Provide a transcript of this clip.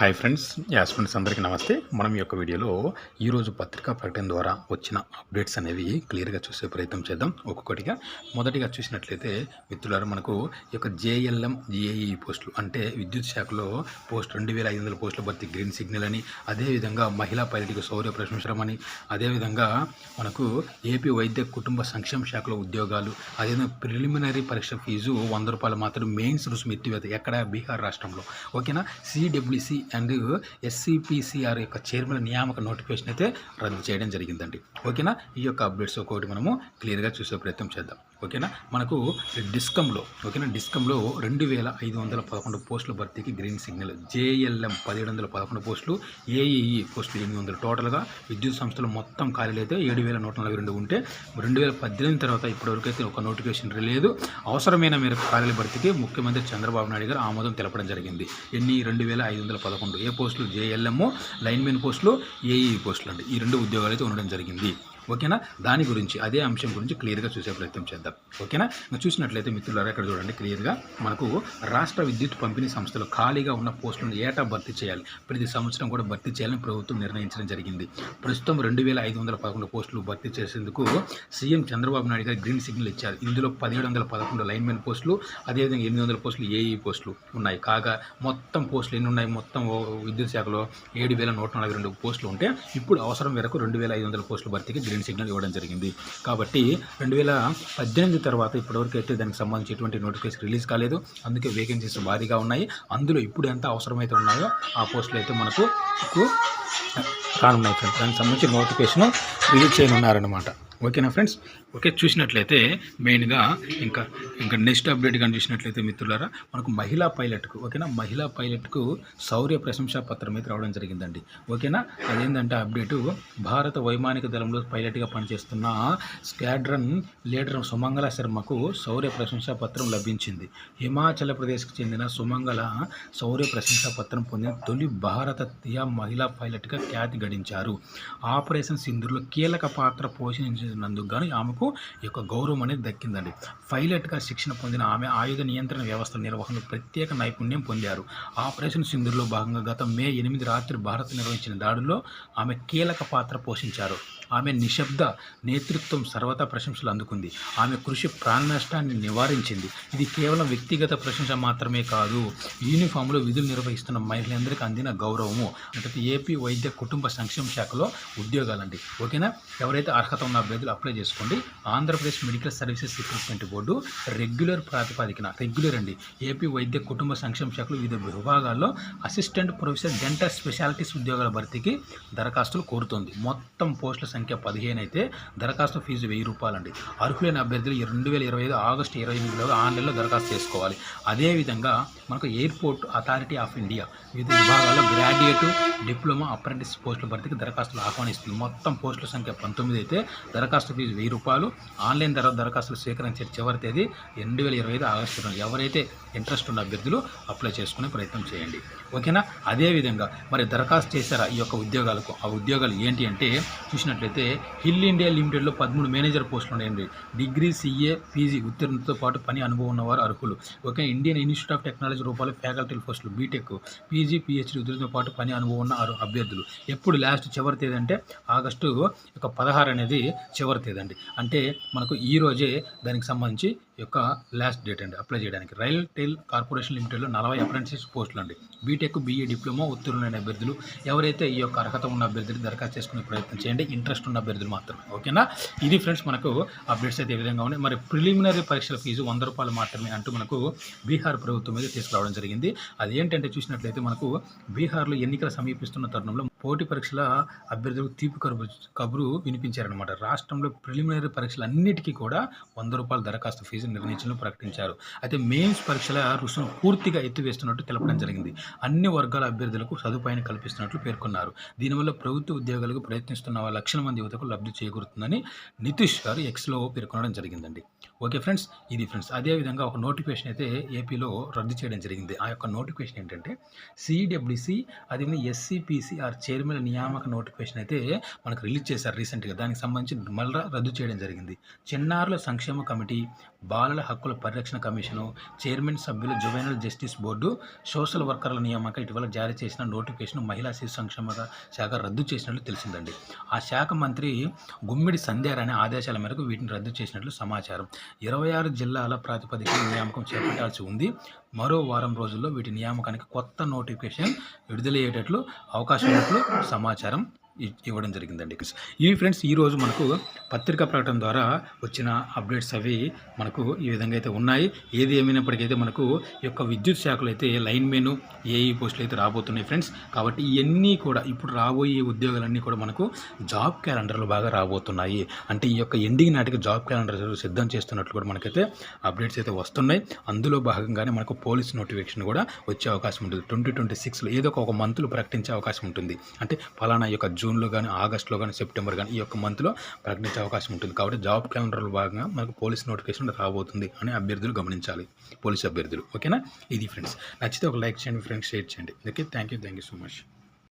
Hi friends as friends అందరికీ నమస్తే. మనం ఈ యొక్క వీడియోలో ఈరోజు పత్రికా ప్రకటన ద్వారా వచ్చిన అప్డేట్స్ అనేవి క్లియర్గా చూసే ప్రయత్నం చేద్దాం. ఒక్కొక్కటిగా మొదటిగా చూసినట్లయితే మిత్రులారు మనకు ఈ యొక్క జేఎల్ఎం జిఏఈ పోస్టులు అంటే విద్యుత్ శాఖలో పోస్ట్ రెండు వేల ఐదు వందల పోస్టుల భర్తీ గ్రీన్ సిగ్నల్ అని అదేవిధంగా మహిళా పైలట్కి శౌర్య ప్రశంసరం అని అదేవిధంగా మనకు ఏపీ వైద్య కుటుంబ సంక్షేమ శాఖలో ఉద్యోగాలు అదేవిధంగా ప్రిలిమినరీ పరీక్ష ఫీజు వంద రూపాయలు మాత్రం మెయిన్స్ రుసుము ఎత్తివేత ఎక్కడ బీహార్ రాష్ట్రంలో. ఓకేనా? సిడబ్ల్యూసి అండ్ ఎస్సీపీసీఆర్ యొక్క చైర్మన్ నియామక నోటిఫికేషన్ అయితే రద్దు చేయడం జరిగిందండి. ఓకేనా? ఈ యొక్క అప్డేట్స్ ఒకటి మనము క్లియర్గా చూసే ప్రయత్నం చేద్దాం. ఓకేనా? మనకు డిస్కంలో ఓకేనా? డిస్కంలో రెండు వేల ఐదు వందల పదకొండు పోస్టుల భర్తీకి గ్రీన్ సిగ్నల్. జేఎల్ఎం పదిహేడు వందల పదకొండు పోస్టులు ఏఈఈ పోస్టులు ఎనిమిది వందలు టోటల్గా. విద్యుత్ సంస్థలు మొత్తం ఖాళీలు అయితే ఏడు వేల నూట నలభై రెండు ఉంటే రెండు వేల పద్దెనిమిది తర్వాత ఇప్పటివరకు అయితే ఒక నోటిఫికేషన్ లేదు అవసరమైన మేరకు ఖాళీల భర్తీకి ముఖ్యమంత్రి చంద్రబాబు నాయుడు గారు ఆమోదం తెలపడం జరిగింది. ఎన్ని? రెండు వేల ఐదు వందల పదకొండు. ఏ పోస్టులు? జేఎల్ఎం లైన్మెన్ పోస్టులు ఏఈఈ పోస్టులు అండి. ఈ రెండు ఉద్యోగాలు అయితే ఉండడం జరిగింది. ఓకేనా? దాని గురించి అదే అంశం గురించి క్లియర్గా చూసే ప్రయత్నం చేద్దాం. ఓకేనా? ఇంకా చూసినట్లయితే మిత్రులారా ఇక్కడ చూడండి క్లియర్గా మనకు రాష్ట్ర విద్యుత్ పంపిణీ సంస్థలు ఖాళీగా ఉన్న పోస్టులను ఏటా భర్తీ చేయాలి? ప్రతి సంవత్సరం కూడా భర్తీ చేయాలని ప్రభుత్వం నిర్ణయించడం జరిగింది. ప్రస్తుతం రెండు వేల ఐదు వందల పదకొండు పోస్టులు భర్తీ చేసేందుకు సీఎం చంద్రబాబు నాయుడు గారు గ్రీన్ సిగ్నల్ ఇచ్చారు. ఇందులో పదిహేడు వందల పదకొండు లైన్మెన్ పోస్టులు అదేవిధంగా ఎనిమిది వందల పోస్టులు ఏఈ పోస్టులు ఉన్నాయి. కాగా మొత్తం పోస్టులు ఎన్ని ఉన్నాయి? మొత్తం ఓ విద్యుత్ శాఖలో ఏడు వేల నూట నలభై రెండు పోస్టులు ఉంటే ఇప్పుడు అవసరం మేరకు రెండు వేల ఐదు వందల పోస్టులు భర్తీకి గ్రీన్ సిగ్నల్ ఇవ్వడం జరిగింది. కాబట్టి రెండు వేల పద్దెనిమిది తర్వాత ఇప్పటివరకు అయితే దానికి సంబంధించి ఎటువంటి నోటిఫికేషన్ రిలీజ్ కాలేదు. అందుకే వేకెన్సీస్ భారీగా ఉన్నాయి. అందులో ఇప్పుడు ఎంత అవసరమైతే ఉన్నాయో ఆ పోస్టులు అయితే మనకు రానున్నాయి ఫ్రెండ్స్. దానికి సంబంధించి నోటిఫికేషన్ రిలీజ్ చేయనున్నారనమాట ఓకేనా ఫ్రెండ్స్? ఓకే చూసినట్లయితే మెయిన్గా ఇంకా ఇంకా నెక్స్ట్ అప్డేట్ కానీ చూసినట్లయితే మిత్రులారా మనకు మహిళా పైలట్కు ఓకేనా? మహిళా పైలట్కు శౌర్య ప్రశంసా పత్రం అయితే రావడం జరిగిందండి. ఓకేనా? అదేంటంటే అప్డేటు భారత వైమానిక దళంలో పైలట్గా పనిచేస్తున్న స్క్వాడ్రన్ లీడర్ సుమంగళ శర్మకు శౌర్య ప్రశంసా పత్రం లభించింది. హిమాచల్ ప్రదేశ్కి చెందిన సుమంగళ శౌర్య ప్రశంసా పత్రం పొందిన తొలి భారతీయ మహిళా పైలట్గా ఖ్యాతి గడించారు. ఆపరేషన్ సింధులో కీలక పాత్ర పోషించినందుకు గాను ఆమెకు ఈ యొక్క గౌరవం అనేది దక్కిందండి. పైలట్గా శిక్షణ పొందిన ఆమె ఆయుధ నియంత్రణ వ్యవస్థ నిర్వహణలో ప్రత్యేక నైపుణ్యం పొందారు. ఆపరేషన్ సింధూర్లో భాగంగా గత మే ఎనిమిది రాత్రి భారత్ నిర్వహించిన దాడుల్లో ఆమె కీలక పాత్ర పోషించారు. ఆమె నిశ్శబ్ద నేతృత్వం సర్వతా ప్రశంసలు అందుకుంది. ఆమె కృషి ప్రాణ నష్టాన్ని నివారించింది. ఇది కేవలం వ్యక్తిగత ప్రశంస మాత్రమే కాదు యూనిఫామ్లో విధులు నిర్వహిస్తున్న మహిళలందరికీ అందిన గౌరవము. అంటే ఏపీ వైద్య కుటుంబ సంక్షేమ శాఖలో ఉద్యోగాలండి. ఓకేనా? ఎవరైతే అర్హత ఉన్న అభ్యర్థులు అప్లై చేసుకోండి. Andhra Pradesh medical services recruitment board regular ప్రాతిపదికన రెగ్యులర్ అండి. ఏపీ వైద్య కుటుంబ సంక్షేమ శాఖలో వివిధ విభాగాల్లో అసిస్టెంట్ ప్రొఫెసర్ డెంటల్ స్పెషాలిటీస్ ఉద్యోగాల భర్తీకి దరఖాస్తులు కోరుతోంది. మొత్తం పోస్టుల సంఖ్య పదిహేను అయితే దరఖాస్తు ఫీజు వెయ్యి రూపాయలండి. అర్హులైన అభ్యర్థులు రెండు వేల ఇరవై ఐదు ఆగస్టు ఇరవై ఎనిమిదిలో ఆన్లైన్లో దరఖాస్తు చేసుకోవాలి. అదేవిధంగా మనకు ఎయిర్పోర్ట్ అథారిటీ ఆఫ్ ఇండియా వివిధ విభాగాల్లో గ్రాడ్యుయేట్ డిప్లొమా అప్రెంటిస్ పోస్టుల భర్తీకి దరఖాస్తులు ఆహ్వానిస్తుంది. మొత్తం పోస్టుల సంఖ్య పంతొమ్మిది అయితే దరఖాస్తు ఫీజు వెయ్యి రూపాయలు. ఆన్లైన్ ధర దరఖాస్తులు స్వీకరించే చివరి తేదీ రెండు వేల ఇరవై ఐదు ఆగస్టు ఎవరైతే ఇంట్రెస్ట్ ఉన్న అభ్యర్థులు అప్లై చేసుకునే ప్రయత్నం చేయండి. ఓకేనా? అదేవిధంగా మరి దరఖాస్తు చేశారా ఈ యొక్క ఉద్యోగాలకు? ఆ ఉద్యోగాలు ఏంటి అంటే చూసినట్లయితే హిల్ ఇండియా లిమిటెడ్లో పదమూడు మేనేజర్ పోస్టులు ఉన్నాయండి. డిగ్రీ సిఏ పీజీ ఉత్తీర్ణతో పాటు పని అనుభవం ఉన్నవారు అర్హులు. Okay Indian Institute of Technology రూపాయలు ఫ్యాకల్టీ పోస్టులు బీటెక్ పీజీ పిహెచ్డీ ఉత్తీర్ణతో పాటు పని అనుభవం ఉన్న అభ్యర్థులు. ఎప్పుడు లాస్ట్ చివరి తేదీ అంటే ఆగస్టు యొక్క పదహారు అనేది చివరి తేదీ అండి. అంటే మనకు ఈ రోజే దానికి సంబంధించి యొక్క లాస్ట్ డేట్ అండి అప్లై చేయడానికి. రైల్ టెల్ కార్పొరేషన్ లిమిటెడ్లో నలభై అప్రెంటిస్ పోస్టులు అండి బీటెక్ బీఏ డిప్లొమా ఉత్తీర్ణులైన అభ్యర్థులు ఎవరైతే ఈ యొక్క అర్హత ఉన్న అభ్యర్థులు దరఖాస్తు చేసుకునే ప్రయత్నం చేయండి ఇంట్రెస్ట్ ఉన్న అభ్యర్థులు మాత్రమే. ఓకేనా? ఇది ఫ్రెండ్స్ మనకు అప్డేట్స్ అయితే ఈ విధంగా ఉన్నాయి. మరి ప్రిలిమినరీ పరీక్షల ఫీజు వంద రూపాయలు మాత్రమే అంటూ మనకు బీహార్ ప్రభుత్వం మీద తీసుకురావడం జరిగింది. అది ఏంటంటే చూసినట్లయితే మనకు బీహార్లో ఎన్నికలు సమీపిస్తున్న తరుణంలో పోటీ పరీక్షల అభ్యర్థులకు తీపి కబురు కబురు వినిపించారనమాట రాష్ట్రంలో ప్రిలిమినరీ పరీక్షలు అన్నిటికీ కూడా వంద రూపాయల దరఖాస్తు ఫీజు నిర్ణయించడం ప్రకటించారు. అయితే మెయిన్స్ పరీక్షల రుసును పూర్తిగా ఎత్తివేస్తున్నట్టు తెలపడం జరిగింది. అన్ని వర్గాల అభ్యర్థులకు సదుపాయాన్ని కల్పిస్తున్నట్లు పేర్కొన్నారు. దీనివల్ల ప్రభుత్వ ఉద్యోగాలకు ప్రయత్నిస్తున్న లక్షల మంది యువతకు లబ్ధి చేకూరుతుందని నితీష్ గారు ఎక్స్లో పేర్కొనడం జరిగిందండి. ఓకే ఫ్రెండ్స్ ఇది ఫ్రెండ్స్. అదేవిధంగా ఒక నోటిఫికేషన్ అయితే ఏపీలో రద్దు చేయడం జరిగింది. ఆ యొక్క నోటిఫికేషన్ ఏంటంటే సిడబ్ల్యూసి అదేవిధంగా ఎస్సీపీసీఆర్ చైర్మన్ నియామక నోటిఫికేషన్ అయితే మనకు రిలీజ్ చేశారు రీసెంట్గా దానికి సంబంధించి మళ్ళా రద్దు చేయడం జరిగింది. చిన్నారుల సంక్షేమ కమిటీ బాలల హక్కుల పరిరక్షణ కమిషను చైర్మన్ సభ్యులు జువైనల్ జస్టిస్ బోర్డు సోషల్ వర్కర్ల నియామక ఇటీవల జారీ చేసిన నోటిఫికేషన్ మహిళా శిశు సంక్షేమ శాఖ రద్దు చేసినట్లు తెలిసిందండి. ఆ శాఖ మంత్రి గుమ్మిడి సంధ్యారాణి ఆదేశాల మేరకు వీటిని రద్దు చేసినట్లు సమాచారం. ఇరవై ఆరు జిల్లాల ప్రాతిపదికన నియామకం చేపట్టాల్సి ఉంది. మరో వారం రోజుల్లో వీటి నియామకానికి కొత్త నోటిఫికేషన్ విడుదలయ్యేటట్లు అవకాశం ఉన్నట్లు సమాచారం ఇవ్వడం జరిగిందండి. ఇవి ఫ్రెండ్స్ ఈరోజు మనకు పత్రికా ప్రకటన ద్వారా వచ్చిన అప్డేట్స్ అవి మనకు ఈ విధంగా అయితే ఉన్నాయి. ఏది ఏమైనప్పటికైతే మనకు ఈ యొక్క విద్యుత్ శాఖలో అయితే లైన్ మెను ఏఈ పోస్టులు అయితే రాబోతున్నాయి ఫ్రెండ్స్. కాబట్టి ఇవన్నీ కూడా ఇప్పుడు రాబోయే ఉద్యోగాలన్నీ కూడా మనకు జాబ్ క్యాలెండర్లు బాగా రాబోతున్నాయి. అంటే ఈ యొక్క ఎండింగ్ నాటికి జాబ్ క్యాలెండర్ సిద్ధం చేస్తున్నట్లు కూడా మనకైతే అప్డేట్స్ అయితే వస్తున్నాయి. అందులో భాగంగానే మనకు పోలీస్ నోటిఫికేషన్ కూడా వచ్చే అవకాశం ఉంటుంది. ట్వంటీ ట్వంటీ సిక్స్లో ఏదో ఒక మంత్లో ప్రకటించే అవకాశం ఉంటుంది. అంటే ఫలానా యొక్క జూ జూన్లో కానీ ఆగస్టులో కానీ సెప్టెంబర్ కానీ ఈ యొక్క మంత్లో ప్రకటించే అవకాశం ఉంటుంది. కాబట్టి జాబ్ క్యాలెండర్లో భాగంగా మనకు పోలీస్ నోటిఫికేషన్ రాబోతుంది అని అభ్యర్థులు గమనించాలి. పోలీస్ అభ్యర్థులు. ఓకేనా? ఇది ఫ్రెండ్స్. నచ్చితే ఒక లైక్ చేయండి ఫ్రెండ్స్ షేర్ చేయండి. Okay? Thank you thank you so much.